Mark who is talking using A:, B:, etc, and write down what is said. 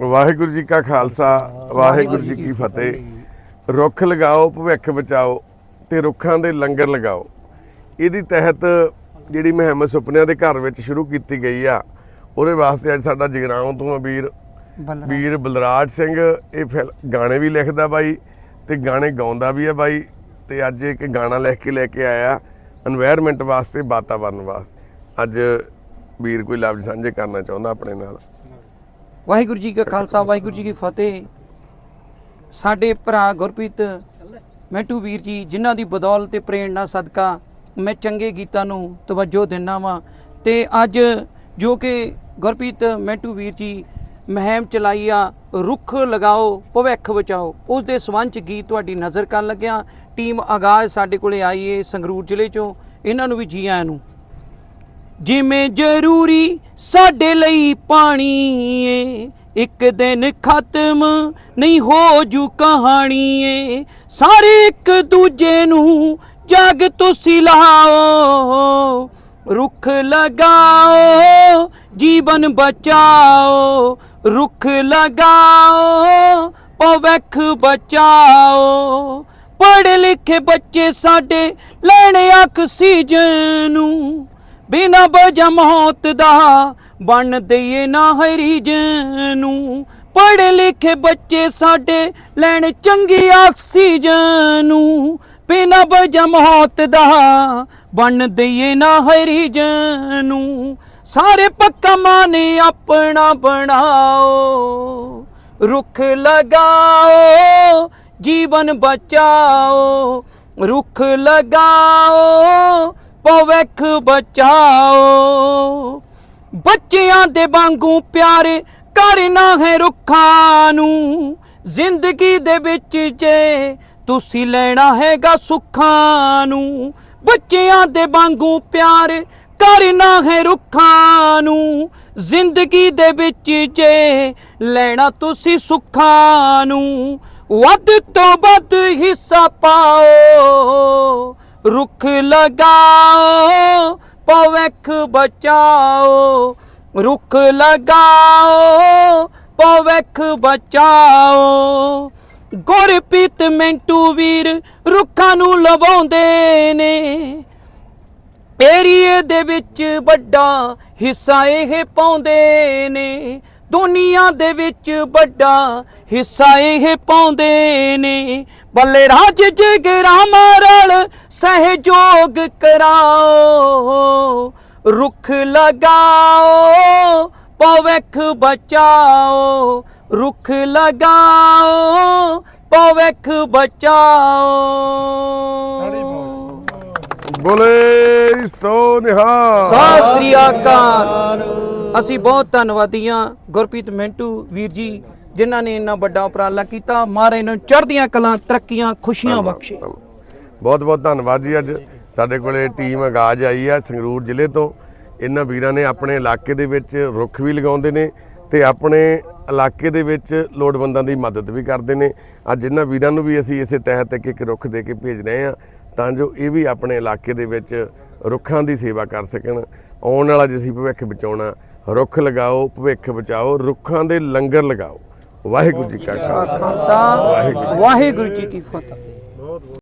A: ਵਾਹਿਗੁਰੂ ਜੀ ਕਾ ਖਾਲਸਾ ਵਾਹਿਗੁਰੂ ਜੀ ਕੀ ਫਤਿਹ। ਰੁੱਖ ਲਗਾਓ ਭਵਿੱਖ ਬਚਾਓ ਤੇ ਰੁੱਖਾਂ ਦੇ ਲੰਗਰ ਲਗਾਓ। ਇਹਦੀ ਤਹਿਤ ਜਿਹੜੀ ਮਹਿਮ ਸੁਪਨਿਆਂ ਦੇ ਘਰ ਵਿੱਚ ਸ਼ੁਰੂ ਕੀਤੀ ਗਈ ਆ ਉਹਦੇ ਵਾਸਤੇ ਅੱਜ ਸਾਡਾ ਜਗਰਾਉਂ ਤੋਂ ਵੀਰ। ਵੀਰ ਬਲਰਾਜ ਸਿੰਘ ਇਹ ਗਾਣੇ ਵੀ ਲਿਖਦਾ ਬਾਈ ਤੇ ਗਾਣੇ ਗਾਉਂਦਾ ਵੀ ਆ ਬਾਈ ਤੇ ਅੱਜ ਇੱਕ ਗਾਣਾ ਲਿਖ ਕੇ ਲੈ ਕੇ ਆਇਆ এনवायरमेंट ਵਾਸਤੇ ਵਾਤਾਵਰਨ ਵਾਸਤੇ। ਅੱਜ ਵੀਰ ਕੋਈ ਲਫ਼ਜ਼ ਸਾਂਝੇ ਕਰਨਾ ਚਾਹੁੰਦਾ ਆਪਣੇ ਨਾਲ।
B: ਵਾਹਿਗੁਰੂ ਜੀ ਕਾ ਖਾਲਸਾ ਵਾਹਿਗੁਰੂ ਜੀ ਕੀ ਫਤਿਹ। ਸਾਡੇ ਭਰਾ ਗੁਰਪ੍ਰੀਤ ਮੈਟੂ ਵੀਰ ਜੀ ਜਿਨ੍ਹਾਂ ਦੀ ਬਦੌਲਤ ਤੇ ਪ੍ਰੇਰਣਾ ਸਦਕਾ ਮੈਂ ਚੰਗੇ ਗੀਤਾਂ ਨੂੰ ਤਵੱਜੋ ਦਿੰਨਾ ਵਾਂ। ਤੇ ਅੱਜ ਜੋ ਕਿ ਗੁਰਪ੍ਰੀਤ ਮੈਟੂ ਵੀਰ ਜੀ ਮਹਿਮ ਚਲਾਈ ਆ ਰੁੱਖ ਲਗਾਓ ਭਵਿੱਖ ਬਚਾਓ ਉਸ ਦੇ ਸਬੰਧ ਚ ਗੀਤ ਤੁਹਾਡੀ ਨਜ਼ਰ ਕਰਨ ਲੱਗਿਆ ਟੀਮ ਆਗਾਜ਼ ਸਾਡੇ ਕੋਲੇ ਆਈ ਏ ਸੰਗਰੂਰ ਜ਼ਿਲ੍ਹੇ ਚੋਂ। ਇਹਨਾਂ ਨੂੰ ਵੀ ਜੀ ਆਇਆਂ ਨੂੰ। ਜਿਵੇਂ ਜ਼ਰੂਰੀ ਸਾਡੇ ਲਈ ਪਾਣੀ ਏ। ਇੱਕ ਦਿਨ ਖਤਮ ਨਹੀਂ ਹੋ ਜੂ ਕਹਾਣੀ ਏ। ਸਾਰੇ ਇੱਕ ਦੂਜੇ ਨੂੰ ਜਗ ਤੁਸੀਂ ਲਾਓ ਰੁੱਖ ਲਗਾਓ, ਜੀਵਨ ਬਚਾਓ। ਰੁੱਖ ਲਗਾਓ, ਭਵਿੱਖ ਬਚਾਓ। ਪੜ੍ਹੇ ਲਿਖੇ ਬੱਚੇ ਸਾਡੇ ਲੈਣ ਆਕਸੀਜਨ ਨੂੰ। ਬਿਨਾ ਵਜ੍ਹਾ ਮੌਤ ਦਾ ਬਣ ਦਈਏ ਨਾ ਹਰੀਜਨ ਨੂੰ ਪੜ੍ਹੇ ਲਿਖੇ ਬੱਚੇ ਸਾਡੇ ਲੈਣ ਚੰਗੀ ਆਕਸੀਜਨ ਨੂੰ। ਬਿਨਾ ਵਜ੍ਹਾ ਮੌਤ ਦਾ ਬਣ ਦਈਏ ਨਾ ਹਰੀਜਨ ਨੂੰ ਸਾਰੇ ਪੱਕਾ ਮਾਨੇ ਆਪਣਾ ਬਣਾਓ, ਰੁੱਖ ਲਗਾਓ, ਜੀਵਨ ਬਚਾਓ, ਰੁੱਖ ਲਗਾਓ ਭਵਿੱਖ ਬਚਾਓ। ਬੱਚਿਆਂ ਦੇ ਵਾਂਗੂ ਪਿਆਰ ਕਰਨਾ ਹੈ ਰੁੱਖਾਂ ਨੂੰ। ਜ਼ਿੰਦਗੀ ਦੇ ਵਿੱਚ ਜੇ ਤੁਸੀਂ ਲੈਣਾ ਹੈਗਾ ਸੁੱਖਾਂ ਨੂੰ, ਬੱਚਿਆਂ ਦੇ ਵਾਂਗੂ ਪਿਆਰ ਕਰਨਾ ਹੈ ਰੁੱਖਾਂ ਨੂੰ। ਜ਼ਿੰਦਗੀ ਦੇ ਵਿੱਚ ਜੇ ਲੈਣਾ ਤੁਸੀਂ ਸੁੱਖਾਂ ਨੂੰ, ਵੱਧ ਤੋਂ ਵੱਧ ਹਿੱਸਾ ਪਾਓ। ਰੁੱਖ ਲਗਾਓ, ਭਵਿੱਖ ਬਚਾਓ। ਰੁੱਖ ਲਗਾਓ, ਭਵਿੱਖ ਬਚਾਓ। ਗੁਰਪੀਤ ਮਿੰਟੂ ਵੀਰ ਰੁੱਖਾਂ ਨੂੰ ਲਵਾਉਂਦੇ ਨੇ। ਏਰੀਏ ਦੇ ਵਿੱਚ ਵੱਡਾ ਹਿੱਸਾ ਇਹ ਪਾਉਂਦੇ ਨੇ। ਦੁਨੀਆ ਦੇ ਵਿੱਚ ਵੱਡਾ ਹਿੱਸਾ ਇਹ ਪਾਉਂਦੇ ਨੇ। ਬੱਲੇ ਰਾਜ ਜਗਰਾਮਾ ਰਲ ਸਹਿਯੋਗ ਕਰਾਓ ਰੁੱਖ ਲਗਾਓ ਭਵਿੱਖ ਬਚਾਓ ਰੁੱਖ ਲਗਾਓ ਭਵਿੱਖ ਬਚਾਓ।
A: ਬੋਲੇ ਸੋ ਨਿਹਾਲ।
B: ਸਤਿ ਸ੍ਰੀ ਅਕਾਲ। ਅਸੀਂ ਬਹੁਤ ਧੰਨਵਾਦੀ ਹਾਂ ਗੁਰਪ੍ਰੀਤ ਮਿੰਟੂ ਵੀਰ ਜੀ ਜਿਨ੍ਹਾਂ ਨੇ ਇੰਨਾ ਵੱਡਾ ਉਪਰਾਲਾ ਕੀਤਾ। ਮਾਰੇ ਨੂੰ ਚੜ੍ਹਦੀਆਂ ਕਲਾਂ ਤਰੱਕੀਆਂ ਖੁਸ਼ੀਆਂ ਬਖਸ਼ੇ।
A: ਬਹੁਤ ਬਹੁਤ ਧੰਨਵਾਦ ਜੀ ਅੱਜ। ਸਾਡੇ ਕੋਲੇ ਟੀਮ ਆਗਾਜ਼ ਆਈ ਆ ਸੰਗਰੂਰ ਜ਼ਿਲ੍ਹੇ ਤੋਂ। ਇਹਨਾਂ ਵੀਰਾਂ ਨੇ ਆਪਣੇ ਇਲਾਕੇ ਦੇ ਵਿੱਚ ਰੁੱਖ ਵੀ ਲਗਾਉਂਦੇ ਨੇ ਤੇ ਆਪਣੇ ਇਲਾਕੇ ਦੇ ਵਿੱਚ ਲੋੜਵੰਦਾਂ ਦੀ ਮਦਦ ਵੀ ਕਰਦੇ ਨੇ। ਅੱਜ ਇਹਨਾਂ ਵੀਰਾਂ ਨੂੰ ਵੀ ਅਸੀਂ ਇਸੇ ਤਹਿਤ ਇੱਕ ਇੱਕ ਰੁੱਖ ਦੇ ਕੇ ਭੇਜ ਰਹੇ ਆ ਤਾਂ ਜੋ ਇਹ ਵੀ ਆਪਣੇ ਇਲਾਕੇ ਦੇ ਵਿੱਚ ਰੁੱਖਾਂ ਦੀ ਸੇਵਾ ਕਰ ਸਕਣ। ਆਉਣ ਵਾਲਾ ਜੇ ਅਸੀਂ ਭਵਿੱਖ ਬਚਾਉਣਾ ਰੁੱਖ ਲਗਾਓ, ਭਵਿੱਖ ਬਚਾਓ, ਰੁੱਖਾਂ ਦੇ ਲੰਗਰ ਲਗਾਓ। ਵਾਹਿਗੁਰੂ ਜੀ ਕਾ ਖਾਲਸਾ।
B: ਖਾਲਸਾ ਵਾਹਿਗੁਰੂ ਜੀ ਕੀ ਫਤਿਹ।